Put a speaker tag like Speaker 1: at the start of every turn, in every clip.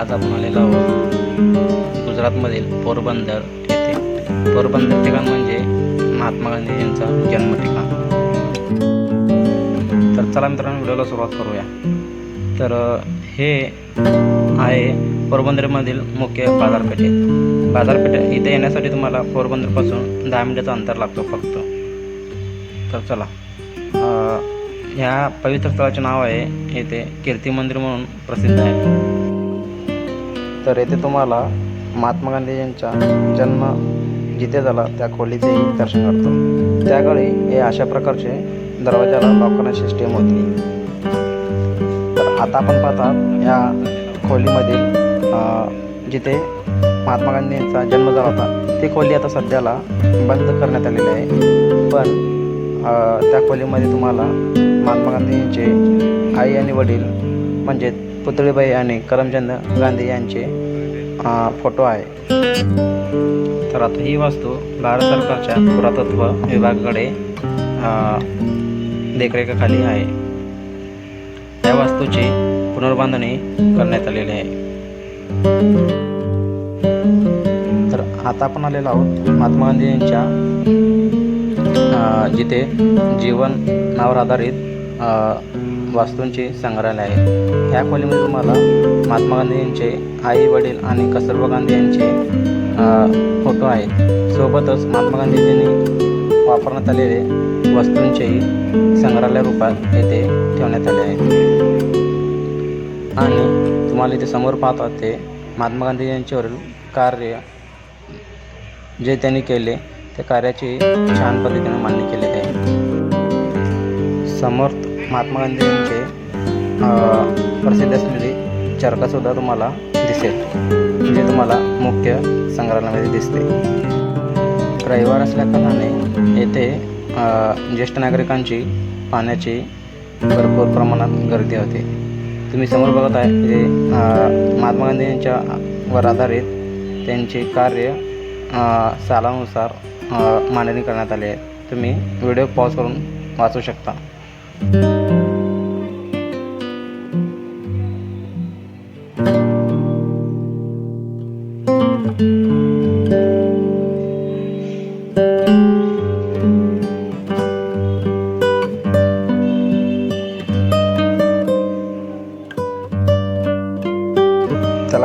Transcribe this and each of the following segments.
Speaker 1: आज आपण आलेलो आहोत गुजरातमधील पोरबंदर येथे. पोरबंदर ठिकाण म्हणजे महात्मा गांधी यांचा जन्म ठिकाण तर चला मित्रांनो व्हिडिओला सुरुवात करूया. तर हे आहे पोरबंदरमधील मुख्य बाजारपेठेत बाजारपेठ इथे येण्यासाठी तुम्हाला पोरबंदरपासून दहा मिनिटाचं अंतर लागतो फक्त. तर चला. ह्या पवित्र स्थळाचे नाव आहे येथे कीर्ती मंदिर म्हणून प्रसिद्ध आहे. तर येथे तुम्हाला महात्मा गांधी यांचा जन्म जिथे झाला त्या खोलीचेही दर्शन करतो. त्यावेळी हे अशा प्रकारचे दरवाजाला लॉक करण्याची सिस्टीम होती. तर आता आपण पाहतात या खोलीमधील जिथे महात्मा गांधी यांचा जन्म झाला होता ती खोली आता सध्याला बंद करण्यात आलेली आहे. पण त्या खोलीमध्ये तुम्हाला महात्मा गांधी यांचे आई आणि वडील म्हणजे पुतळीबाई आणि करमचंद गांधी यांचे फोटो आहे. तर आता ही वास्तू भारत सरकारच्या पुरातत्व विभागाकडे देखरेखाखाली आहे. या वास्तूची पुनर्बांधणी करण्यात आलेली आहे. तर आता आपण आलेलो आहोत महात्मा गांधी यांच्या जिथे जीवन नावर आधारित वास्तूंचे संग्रहालय आहे. ह्या खोलीमध्ये तुम्हाला महात्मा गांधी यांचे आई वडील आणि कस्तुरबा गांधी यांचे फोटो आहेत. सोबतच महात्मा गांधीजींनी वापरण्यात आलेले वस्तूंचेही संग्रहालय रूपात येथे ठेवण्यात आले आहे. आणि तुम्हाला इथे समोर पाहतात ते महात्मा गांधी यांच्यावरील कार्य जे त्यांनी केले त्या कार्याची छान पद्धतीने मान्य केलेली आहे. समर्थ महात्मा गांधी यांचे प्रसिद्ध असलेली चरखासुद्धा तुम्हाला दिसेल. जे तुम्हाला मुख्य संग्रहालयामध्ये दिसते. रविवार असल्याकारणाने येथे ज्येष्ठ नागरिकांची पाण्याची भरपूर प्रमाणात गर्दी होते. तुम्ही समोर बघत आहे की महात्मा गांधी यांच्या वर आधारित त्यांचे कार्य सालानुसार मांडणी करण्यात आले आहे. तुम्ही व्हिडिओ पॉज करून वाचू शकता. त्याला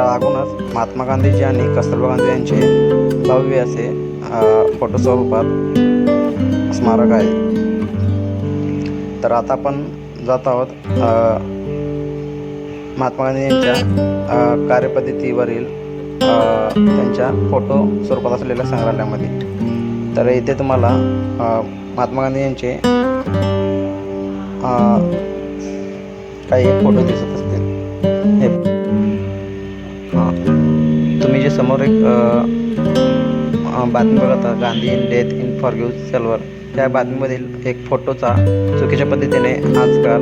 Speaker 1: लागूनच महात्मा गांधीजी आणि कस्तुरबा गांधी यांचे भव्य असे फोटो स्वरूपात स्मारक आहे. तर आता आपण जात आहोत महात्मा गांधी यांच्या कार्यपद्धतीवरील त्यांच्या फोटो स्वरूपात असलेल्या संग्रहालयामध्ये. तर इथे तुम्हाला महात्मा गांधी यांचे काही फोटो दिसत असतील. हे. तुम्ही जे समोर एक बातमी बघत गांधी इन डेथ इन फॉरग्यू सेल्वर. त्या बातमीमधील एक फोटोचा चुकीच्या पद्धतीने आजकाल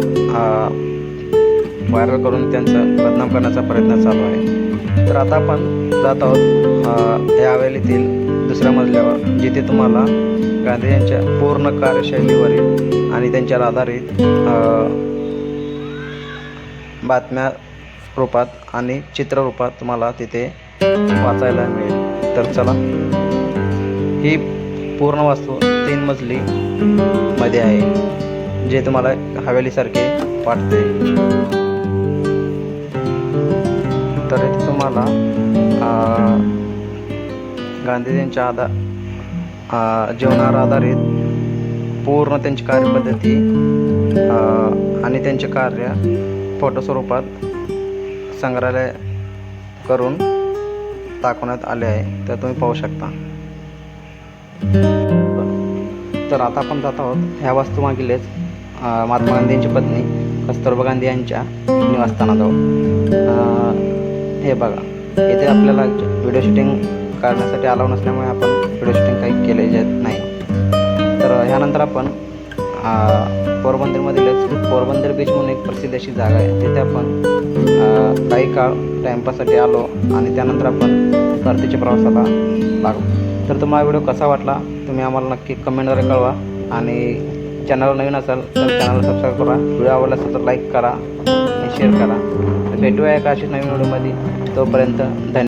Speaker 1: व्हायरल करून त्यांचं बदनाम करण्याचा प्रयत्न चालू आहे. तर आता आपण जात आहोत या दुसऱ्या मजल्यावर जिथे तुम्हाला गांधी यांच्या पूर्ण कार्यशैलीवरील आणि त्यांच्यावर आधारित बातम्या रूपात आणि चित्ररूपात तुम्हाला तिथे वाचायला मिळेल. तर चला ही पूर्ण वास्तू तीन मजली मध्ये आहे जे तुम्हाला हवेलीसारखे वाटते. तर इथे तुम्हाला गांधीजींच्या आधार जीवनावर आधारित पूर्ण त्यांची कार्यपद्धती आणि त्यांचे कार्य फोटो स्वरूपात संग्रहालय करून दाखवण्यात आले आहे तर तुम्ही पाहू शकता. तर आता आपण जात आहोत ह्या वास्तूमागीलच महात्मा गांधींची पत्नी कस्तुरबा गांधी यांच्या निवासस्थानाजवळ. हे बघा इथे आपल्याला व्हिडिओ शूटिंग करण्यासाठी अलाव नसल्यामुळे आपण व्हिडिओ शूटिंग काही केले जात नाही. तर ह्यानंतर आपण पोरबंदरमधीलच पोरबंदर बीच म्हणून एक प्रसिद्ध अशी जागा आहे. तिथे आपण काही काळ टाईमपाससाठी आलो आणि त्यानंतर आपण परतीच्या प्रवासाला लागलो. तर तुम्हाला व्हिडिओ कसा वाटला तुम्ही आम्हाला नक्की कमेंटद्वारे कळवा. आणि चॅनल नवीन असाल तर चॅनलला सबस्क्राईब करा. व्हिडिओ आवडला असेल तर लाईक करा आणि शेअर करा. तर भेटूया एका अशी नवीन व्हिडिओमध्ये तोपर्यंत धन्यवाद.